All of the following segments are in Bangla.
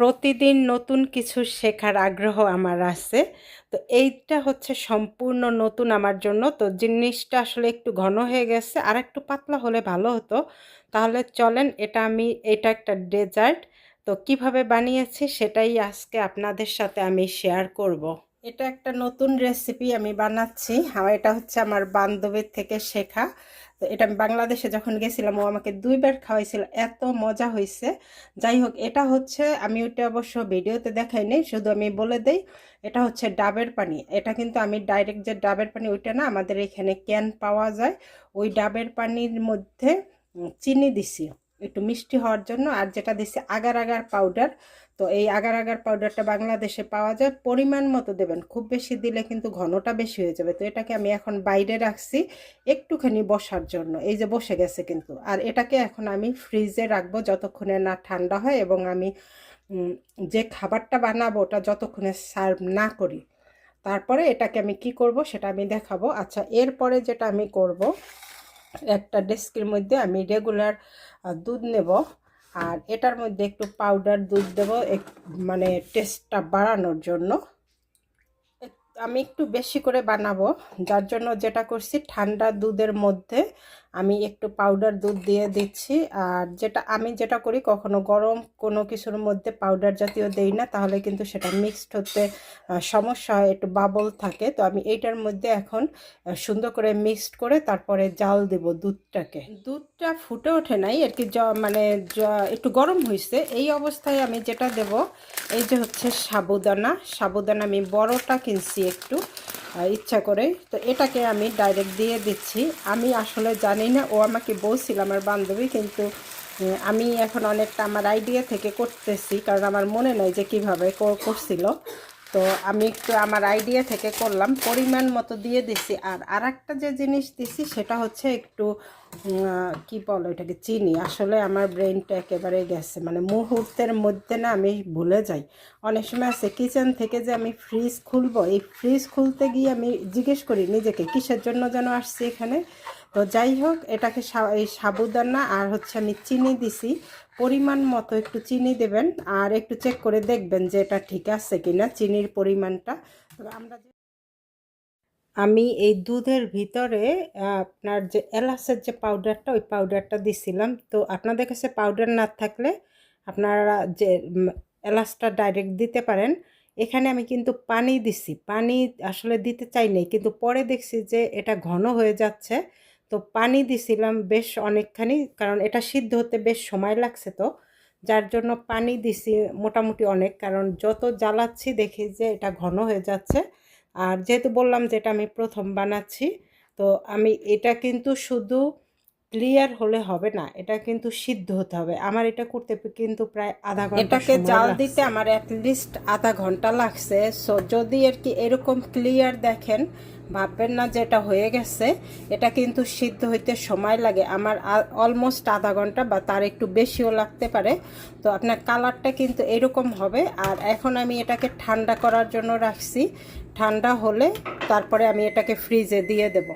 প্রতিদিন নতুন কিছু শেখার আগ্রহ আমার আছে। তো এইটা হচ্ছে সম্পূর্ণ নতুন আমার জন্য। তো জিনিসটা আসলে একটু ঘন হয়ে গেছে, আর একটু পাতলা হলে ভালো হতো। তাহলে চলেন, এটা আমি, এটা একটা ডেজার্ট। তো কীভাবে বানিয়েছি সেটাই আজকে আপনাদের সাথে আমি শেয়ার করব। এটা একটা নতুন রেসিপি আমি বানাচ্ছি। আমার এটা হচ্ছে আমার বান্ধবীর থেকে শেখা। তো এটা আমি বাংলাদেশে যখন গেছিলাম, ও আমাকে দুইবার খাওয়াইছিল। এত মজা হয়েছে যাই হোক, এটা হচ্ছে, আমি ওইটা অবশ্য ভিডিওতে দেখাই নেই, শুধু আমি বলে দেই, এটা হচ্ছে ডাবের পানি। এটা কিন্তু আমি ডাইরেক্ট যে ডাবের পানি, ওইটা না আমাদের এখানে ক্যান পাওয়া যায়। ওই ডাবের পানির মধ্যে চিনি দিছি। একটু মিষ্টি হওয়ার জন্য, আর যেটা দিছি আগার আগার পাউডার তো এই আগার আগার পাউডারটা বাংলাদেশে পাওয়া যায়, পরিমাণ মতো দেবেন, খুব বেশি দিলে কিন্তু ঘনটা বেশি হয়ে যাবে, তো এটাকে আমি এখন বাইরে রাখছি একটুখানি বসার জন্য, এই যে বসে গেছে কিন্তু, আর এটাকে এখন আমি ফ্রিজে রাখব যতক্ষণে না ঠান্ডা হয়, এবং আমি যে খাবারটা বানাবো ওটা যতক্ষণে সার্ভ না করি, তারপরে এটাকে আমি কি করব সেটা আমি দেখাবো আচ্ছা এরপরে যেটা আমি করব, একটা ডেস্কের মধ্যে আমি রেগুলার দুধ নেব। আর এটার মধ্যে একটু পাউডার দুধ দেব মানে টেস্টটা বাড়ানোর জন্য। আমি একটু বেশি করে বানাবো, যার জন্য যেটা করছি ঠান্ডা দুধের মধ্যে আমি একটু পাউডার দুধ দিয়ে দিচ্ছি। আর যেটা, আমি যেটা করি, কখনো গরম কোনো কিছুর মধ্যে পাউডার জাতীয় দেই না, তাহলে কিন্তু সেটা মিক্সড হতে সমস্যা হয়, একটু বাবল থাকে। তো আমি এইটার মধ্যে এখন সুন্দর করে মিক্সড করে তারপরে জাল দেব দুধটাকে। দুধটা ফুটে ওঠে নাই, আর কি মানে একটু গরম হয়েছে এই অবস্থায় আমি যেটা দেব, এই যে হচ্ছে সাবুদানা। সাবুদানা আমি বড়টা কিনছি একটু। ইচ্ছা করে। তো এটাকে আমি ডাইরেক্ট দিয়ে দিচ্ছি। আমি আসলে জানি না, ও আমাকে বলছিল আমার বান্ধবী, কিন্তু আমি এখন অনেকটা আমার আইডিয়া থেকে করতেছি, কারণ আমার মনে নাই যে কীভাবে করছিল। তো আমি একটু আমার আইডিয়া থেকে করলাম, পরিমাণ মতো দিয়ে দিছি। আর আর একটা যে জিনিস দিছি সেটা হচ্ছে একটু কি বলো এটাকে চিনি। আসলে আমার ব্রেনটা একেবারে গেছে মানে মুহূর্তের মধ্যে না আমি ভুলে যাই। অনেক সময় আছে কিচেন থেকে যে আমি ফ্রিজ খুলবো, এই ফ্রিজ খুলতে গিয়ে আমি জিজ্ঞেস করি, নিজেকে কিসের জন্য যেন আসছি এখানে? তো যাই হোক, এটাকে এই সাবুদানা আর হচ্ছে আমি চিনি দিছি। পরিমাণ মতো একটু চিনি দেবেন আর একটু চেক করে দেখবেন যে এটা ঠিক আছে কিনা, চিনির পরিমাণটা। আমরা আমি এই দুধের ভিতরে আপনার যে এলাচের যে পাউডারটা ওই পাউডারটা দিছিলাম। তো আপনাদের কাছে পাউডার না থাকলে আপনারা যে এলাচটা ডাইরেক্ট দিতে পারেন। এখানে আমি কিন্তু পানি দিছি। পানি আসলে দিতে চাই নাই, কিন্তু পরে দেখছি যে এটা ঘন হয়ে যাচ্ছে। তো পানি দিছিলাম বেশ অনেকখানি কারণ এটা সিদ্ধ হতে বেশ সময় লাগছে তো। যার জন্য পানি দিছি মোটামুটি অনেক কারণ যত জ্বালাচ্ছি দেখি যে এটা ঘন হয়ে যাচ্ছে। আর যেহেতু বললাম যে এটা আমি প্রথম বানাচ্ছি তো আমি এটা কিন্তু শুধু ক্লিয়ার হলে হবে না এটা কিন্তু সিদ্ধ হতে হবে। আমার এটা করতে কিন্তু প্রায় আধা ঘণ্টা এটাকে জাল দিতে আমার অ্যাটলিস্ট আধা ঘণ্টা লাগছে। সো যদি আর কি এরকম ক্লিয়ার দেখেন ভাববেন না যে এটা হয়ে গেছে, এটা কিন্তু সিদ্ধ হইতে সময় লাগে। আমার অলমোস্ট আধা ঘণ্টা বা তার একটু বেশিও লাগতে পারে। তো আপনার কালারটা কিন্তু এরকম হবে। আর এখন আমি এটাকে ঠান্ডা করার জন্য রাখছি। ঠান্ডা হলে তারপরে আমি এটাকে ফ্রিজে দিয়ে দেব।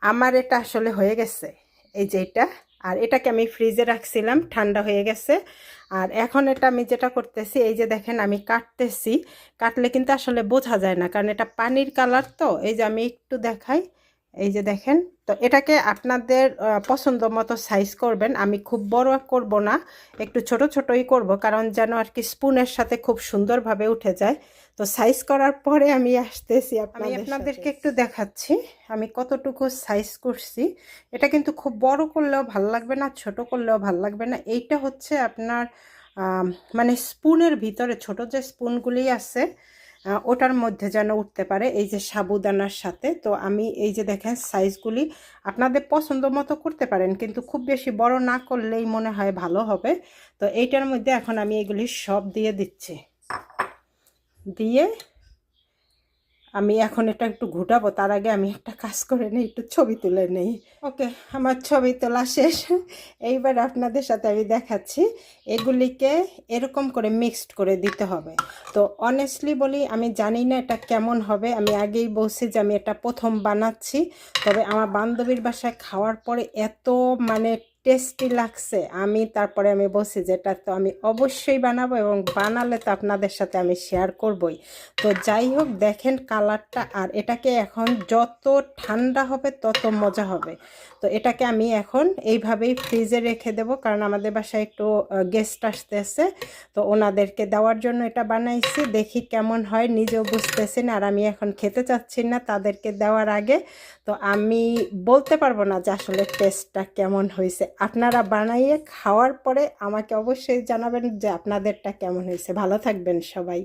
আমার এটা আসলে হয়ে গেছে। এই যে এটা। আর এটাকে আমি ফ্রিজে রাখছিলাম, ঠান্ডা হয়ে গেছে। আর এখন এটা আমি যেটা করতেছি, এই যে দেখেন আমি কাটতেছি। কাটলে কিন্তু আসলে বোঝা যায় না, কারণ এটা পানির কালার তো, এই যে আমি একটু দেখাই। এই যে দেখেন তো এটাকে আপনাদের পছন্দ মতো সাইজ করবেন। আমি খুব বড় করব না একটু ছোট ছোটই করব কারণ যেন আর কি স্পুনের সাথে খুব সুন্দরভাবে উঠে যায়। তো সাইজ করার পরে আমি আসতেছি আমি আপনাদেরকে একটু দেখাচ্ছি আমি কতটুকু সাইজ করছি। এটা কিন্তু খুব বড় করলেও ভালো লাগবে না ছোট করলেও ভালো লাগবে না। এইটা হচ্ছে আপনার মানে স্পুনের ভিতরে ছোট যে স্পুনগুলি আছে ওটার মধ্যে যেন উঠতে পারে এই যে সাবুদানার সাথে। তো আমি এই যে দেখেন সাইজগুলি আপনাদের পছন্দ মতো করতে পারেন, কিন্তু খুব বেশি বড় না করলেই মনে হয় ভালো হবে। তো এইটার মধ্যে এখন আমি এগুলি সব দিয়ে দিচ্ছি। দিয়ে আমি এখন এটা একটু ঘুটাবো তার আগে আমি একটা কাজ করে নেই একটু ছবি তুলে নেই। ওকে। আমার ছবি তোলা শেষ। এইবার আপনাদের সাথে আমি দেখাচ্ছি এগুলিকে এরকম করে মিক্সড করে দিতে হবে। তো অনেস্টলি বলি আমি জানি না এটা কেমন হবে। আমি আগেই বলছি যে আমি এটা প্রথম বানাচ্ছি। তবে আমার বান্ধবীর বাসায় খাওয়ার পরে এত মানে টেস্টি লাগছে। আমি তারপরে আমি বলছি যে এটা তো আমি অবশ্যই বানাবো এবং বানালে তো আপনাদের সাথে আমি শেয়ার করবই। তো যাই হোক, দেখেন কালারটা আর এটাকে এখন যত ঠান্ডা হবে তত মজা হবে। তো এটাকে আমি এখন এইভাবেই ফ্রিজে রেখে দেবো কারণ আমাদের বাসায় একটু গেস্ট আসতেছে। তো ওনাদেরকে দেওয়ার জন্য এটা বানাইছি। দেখি কেমন হয়, নিজেও বুঝতেছি না আর আমি এখন খেতে চাচ্ছি না তাদেরকে দেওয়ার আগে। তো আমি বলতে পারব না যে আসলে টেস্টটা কেমন হয়েছে। আপনারা বানাইয়ে খাওয়ার পরে আমাকে অবশ্যই জানাবেন যে আপনাদেরটা কেমন হয়েছে। ভালো থাকবেন সবাই।